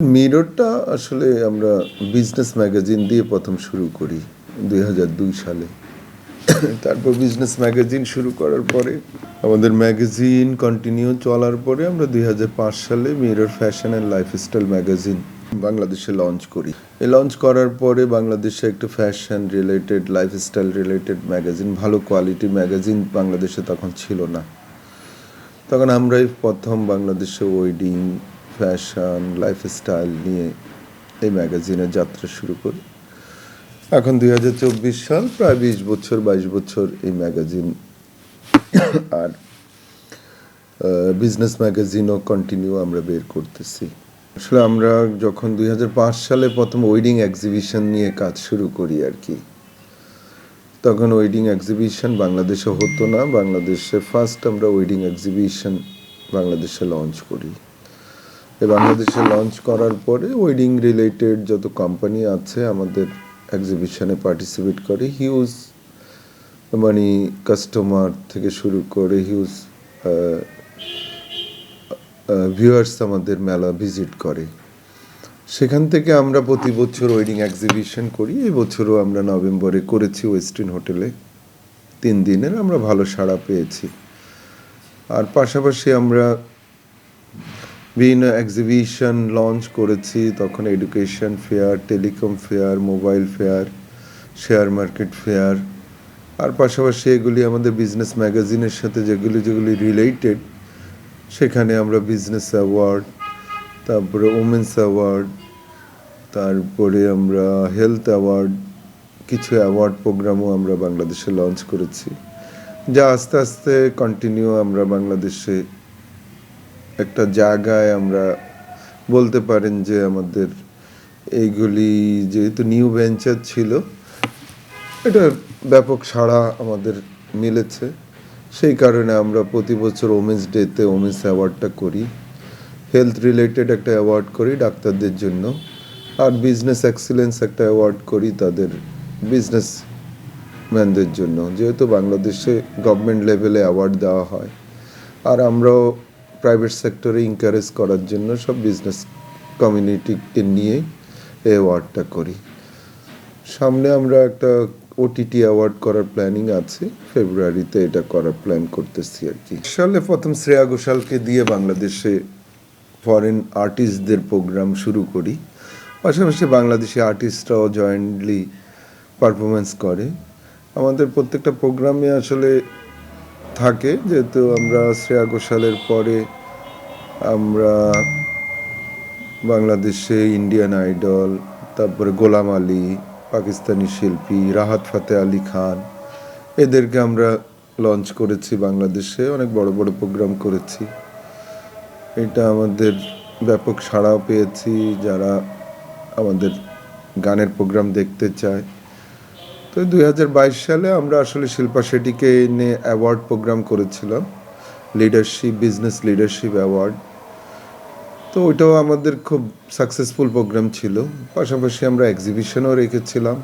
মিররটা আসলে আমরা business magazine দিয়ে প্রথম শুরু করি দুই হাজার দুই সালে। তারপর বিজনেস ম্যাগাজিন শুরু করার পরে আমাদের ম্যাগাজিন কন্টিনিউ চলার পরে আমরা দুই হাজার পাঁচ সালে Mirror Fashion and Lifestyle Magazine বাংলাদেশে লঞ্চ করি। এই লঞ্চ করার পরে বাংলাদেশে একটা fashion related lifestyle related magazine ভালো কোয়ালিটি ম্যাগাজিন বাংলাদেশে তখন ছিল না। তখন আমরাই প্রথম বাংলাদেশে ওয়েডিং ফ্যাশন লাইফস্টাইল নিয়ে এই ম্যাগাজিনের যাত্রা শুরু করি। এখন দুই হাজার চব্বিশ সাল, প্রায় বিশ বছর, বাইশ বছর এই ম্যাগাজিন আর বিজনেস ম্যাগাজিনও কন্টিনিউ আমরা বের করতেছি। আসলে আমরা যখন দুই হাজার পাঁচ সালে প্রথম ওয়েডিং এক্সিবিশন নিয়ে কাজ শুরু করি আর কি, তখন ওয়েডিং এক্সিবিশন বাংলাদেশে হতো না। বাংলাদেশে ফার্স্ট আমরা ওয়েডিং এক্সিবিশন বাংলাদেশে লঞ্চ করি। বাংলাদেশে লঞ্চ করার পরে ওয়েডিং রিলেটেড যত কোম্পানি আছে আমাদের এক্সিবিশনে পার্টিসিপেট করে হিউজ মানে কাস্টমার থেকে শুরু করে হিউজ ভিউয়ার্স আমাদের মেলা ভিজিট করে। সেখান থেকে আমরা প্রতি বছর ওয়েডিং এক্সিবিশন করি। এই বছরও আমরা নভেম্বরে করেছি ওয়েস্টিন হোটেলে তিন দিনের আমরা ভালো সাড়া পেয়েছি। আর পাশাপাশি আমরা বিভিন্ন এক্সিবিশন লঞ্চ করেছি, তখন education fair telecom fair mobile fair share market fair আর পাশাপাশি এগুলি আমাদের বিজনেস ম্যাগাজিনের সাথে যেগুলি যেগুলি রিলেটেড সেখানে আমরা বিজনেস অ্যাওয়ার্ড তারপরে ওমেন্স অ্যাওয়ার্ড তারপরে আমরা হেলথ অ্যাওয়ার্ড কিছু অ্যাওয়ার্ড প্রোগ্রামও আমরা বাংলাদেশে লঞ্চ করেছি। যা আস্তে আস্তে কন্টিনিউ আমরা বাংলাদেশে একটা জায়গায় আমরা বলতে পারেন যে আমাদের এইগুলি যেহেতু নিউ ভেঞ্চার ছিল, এটা ব্যাপক সাড়া আমাদের মিলেছে। সেই কারণে আমরা প্রতি বছর ওমেন্স ডেতে ওমেন্স অ্যাওয়ার্ডটা করি। হেলথ রিলেটেড একটা অ্যাওয়ার্ড করি ডাক্তারদের জন্য। আর বিজনেস এক্সিলেন্স একটা অ্যাওয়ার্ড করি তাদের বিজনেস ম্যানদের জন্য। যেহেতু বাংলাদেশে গভর্নমেন্ট লেভেলে অ্যাওয়ার্ড দেওয়া হয়। আর আমরাও প্রাইভেট সেক্টরে ইনকারেজ করার জন্য সব বিজনেস কমিউনিটিকে নিয়ে এই অ্যাওয়ার্ডটা করি। সামনে আমরা একটা ওটিটি অ্যাওয়ার্ড করার প্ল্যানিং আছে। ফেব্রুয়ারিতে এটা করার প্ল্যান করতেছি আর কি। সালে প্রথম শ্রেয়া ঘোষালকে দিয়ে বাংলাদেশে ফরেন আর্টিস্টদের প্রোগ্রাম শুরু করি। পাশাপাশি বাংলাদেশি আর্টিস্টরাও জয়েন্টলি পারফরমেন্স করে। আমাদের প্রত্যেকটা প্রোগ্রামে আসলে থাকে, যেহেতু আমরা শ্রেয়া ঘোষালের পরে আমরা বাংলাদেশে ইন্ডিয়ান আইডল তারপরে গোলাম আলী, পাকিস্তানি শিল্পী, রাহাত ফাতে আলী খান, এদেরকে আমরা লঞ্চ করেছি বাংলাদেশে, অনেক বড় বড় প্রোগ্রাম করেছি। এটা আমাদের ব্যাপক সাড়াও পেয়েছি, যারা আমাদের গানের প্রোগ্রাম দেখতে চায়। তো দুই হাজার বাইশ সালে আমরা আসলে শিল্পা শেঠিকে এনে অ্যাওয়ার্ড প্রোগ্রাম করেছিলাম লিডারশিপ বিজনেস লিডারশিপ অ্যাওয়ার্ড তো ওইটাও আমাদের খুব সাকসেসফুল প্রোগ্রাম ছিল। পাশাপাশি আমরা এক্সিবিশনও রেখেছিলাম।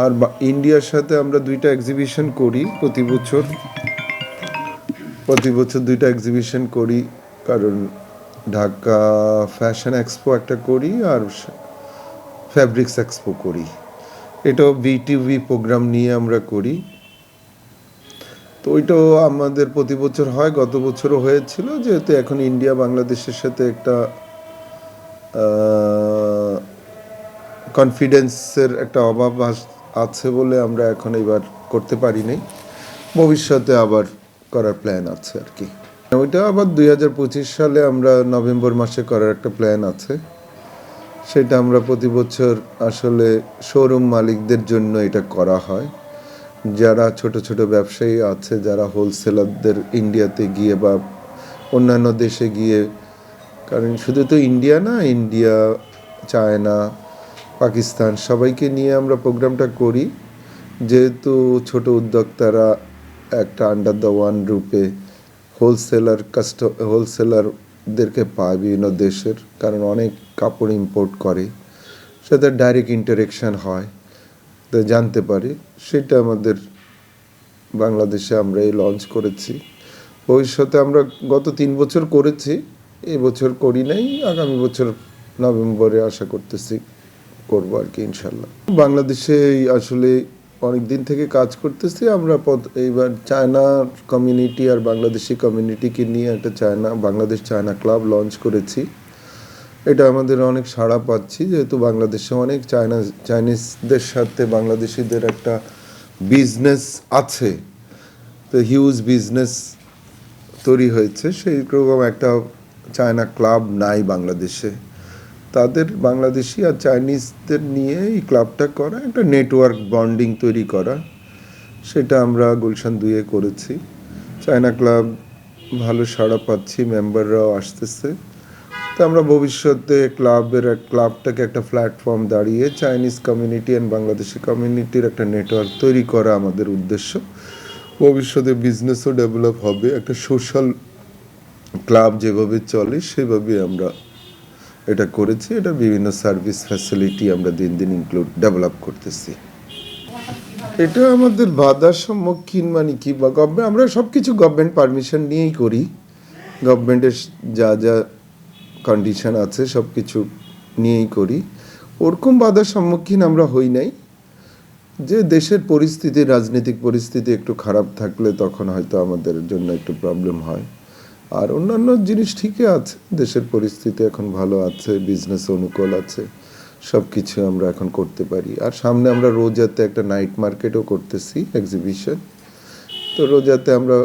আর ইন্ডিয়ার সাথে আমরা দুইটা এক্সিবিশন করি প্রতি বছর। প্রতি বছর দুইটা এক্সিবিশন করি, কারণ ঢাকা ফ্যাশন এক্সপো একটা করি আর ফ্যাব্রিক্স এক্সপো করি। এটাও বিটিভি প্রোগ্রাম নিয়ে আমরা করি। তো ওইটাও আমাদের প্রতি বছর হয়। গত বছরও হয়েছিল যেহেতু এখন ইন্ডিয়া বাংলাদেশের সাথে একটা কনফিডেন্সের একটা অভাব আছে বলে আমরা এখন এবার করতে পারি নাই। ভবিষ্যতে আবার করার প্ল্যান আছে আর কি। ওইটা আবার দুই হাজার পঁচিশ সালে আমরা নভেম্বর মাসে করার একটা প্ল্যান আছে। সেটা আমরা প্রতি বছর আসলে শোরুম মালিকদের জন্য এটা করা হয়। যারা ছোট ছোট ব্যবসায়ী আছে, যারা হোলসেলারদের ইন্ডিয়াতে গিয়ে বা অন্যান্য দেশে গিয়ে, কারণ শুধু তো ইন্ডিয়া না, ইন্ডিয়া, চায়না, পাকিস্তান সবাইকে নিয়ে আমরা প্রোগ্রামটা করি। যেহেতু ছোট উদ্যোক্তারা একটা আন্ডার দ্য ওয়ান রূপে হোলসেলার কাস্ট হোলসেলারদেরকে পায় বিভিন্ন দেশের, কারণ অনেক কাপড় ইম্পোর্ট করে। সাথে ডাইরেক্ট ইন্টারেকশন হয়। তো জানতে পারি, সেটা আমাদের বাংলাদেশে আমরা এই লঞ্চ করেছি। ভবিষ্যতে আমরা গত তিন বছর করেছি, এই বছর করি নাই, আগামী বছর নভেম্বরে আশা করতেছি করব আর কি, ইনশাল্লাহ। বাংলাদেশে আসলে অনেক দিন থেকে কাজ করতেছি, আমরা এইবার চায়না কমিউনিটি আর বাংলাদেশি কমিউনিটিকে নিয়ে একটা China, Bangladesh China club launch করেছি। এটা আমাদের অনেক সাড়া পাচ্ছি, যেহেতু বাংলাদেশে অনেক চায়না, চাইনিজদের সাথে বাংলাদেশিদের একটা বিজনেস আছে। তো হিউজ বিজনেস তৈরি হয়েছে, সেই রকম একটা চায়না ক্লাব নাই বাংলাদেশে। তাদের বাংলাদেশি আর চাইনিজদের নিয়ে এই ক্লাবটা করা, একটা নেটওয়ার্ক বন্ডিং তৈরি করা। সেটা আমরা গুলশান দুয়ে করেছি। চায়না ক্লাব ভালো সাড়া পাচ্ছি মেম্বাররাও আসতেছে। তো আমরা ভবিষ্যতে ক্লাবের ক্লাবটাকে একটা প্ল্যাটফর্ম দাঁড়িয়ে চাইনিজ কমিউনিটি অ্যান্ড বাংলাদেশি কমিউনিটির একটা নেটওয়ার্ক তৈরি করা আমাদের উদ্দেশ্য। ভবিষ্যতে বিজনেসও ডেভেলপ হবে। একটা সোশ্যাল ক্লাব যেভাবে চলে সেভাবে আমরা এটা করেছি, এটা বিভিন্ন সার্ভিস ফ্যাসিলিটি আমরা দিন দিন ইনক্লুড ডেভেলপ করতেছি। এটা আমাদের বাধার সম্মুখীন মানে কি? বা গভর্নমেন্ট আমরা সব কিছু গভর্নমেন্ট পারমিশন নিয়েই করি। গভর্নমেন্টের যা যা কন্ডিশন আছে সব কিছু নিয়েই করি। ওরকম বাধার সম্মুখীন আমরা হই নাই। যে দেশের পরিস্থিতি, রাজনৈতিক পরিস্থিতি একটু খারাপ থাকলে তখন হয়তো আমাদের জন্য একটু প্রবলেম হয়। আর অন্যান্য জিনিস ঠিকই আছে। দেশের পরিস্থিতি এখন ভালো আছে বিজনেস অনুকূল আছে সব কিছু আমরা এখন করতে পারি। আর সামনে আমরা রোজাতে একটা নাইট মার্কেটও করতেছি এক্সিবিশন তো রোজাতে আমরা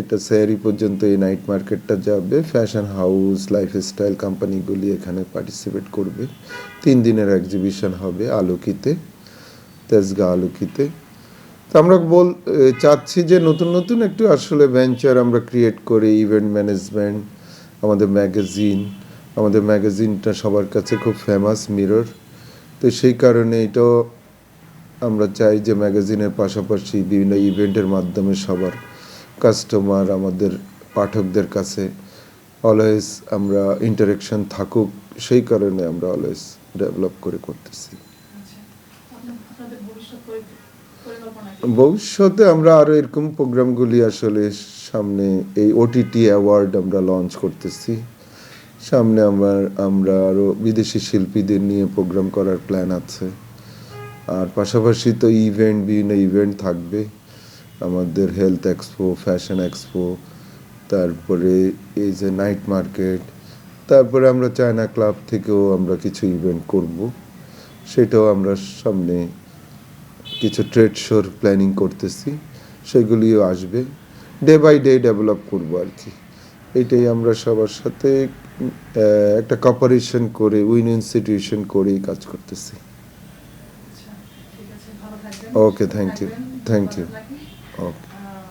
এটা স্যারি পর্যন্ত এই নাইট মার্কেটটা যাবে। ফ্যাশন হাউস লাইফস্টাইল কোম্পানিগুলি এখানে পার্টিসিপেট করবে। তিন দিনের এক্সিবিশন হবে আলোকিতে, তেজগা আলোকিতে। তো আমরা বল চাচ্ছি যে নতুন নতুন একটু আসলে ভেঞ্চার আমরা ক্রিয়েট করি ইভেন্ট ম্যানেজমেন্ট আমাদের ম্যাগাজিন আমাদের ম্যাগাজিনটা সবার কাছে খুব ফেমাস মিরর তো সেই কারণে এটাও আমরা চাই যে ম্যাগাজিনের পাশাপাশি বিভিন্ন ইভেন্টের মাধ্যমে সবার কাস্টমার আমাদের পাঠকদের কাছে অলওয়েজ আমরা ইন্টারেকশন থাকুক, সেই কারণে আমরা অলওয়েজ ডেভেলপ করে করতেছি। ভবিষ্যতে আমরা আরও এরকম প্রোগ্রামগুলি আসলে সামনে এই ওটিটি অ্যাওয়ার্ড আমরা লঞ্চ করতেছি। সামনে আমার, আমরা আরও বিদেশি শিল্পীদের নিয়ে প্রোগ্রাম করার প্ল্যান আছে। আর পাশাপাশি তো ইভেন্ট বিভিন্ন ইভেন্ট থাকবে। আমাদের হেলথ এক্সপো ফ্যাশন এক্সপো তারপরে এই যে নাইট মার্কেট তারপরে আমরা চায়না ক্লাব থেকেও আমরা কিছু ইভেন্ট করব। সেটাও আমরা সামনে কিছু ট্রেড শোর প্ল্যানিং করতেছি সেগুলিও আসবে। ডে বাই ডে ডেভেলপ করব আর কি। এটাই আমরা সবার সাথে একটা কপারেশন করে উইন ইনস্টিটিউশন করেই কাজ করতেছি। ওকে থ্যাংক ইউ থ্যাংক থাকবেন। ওকে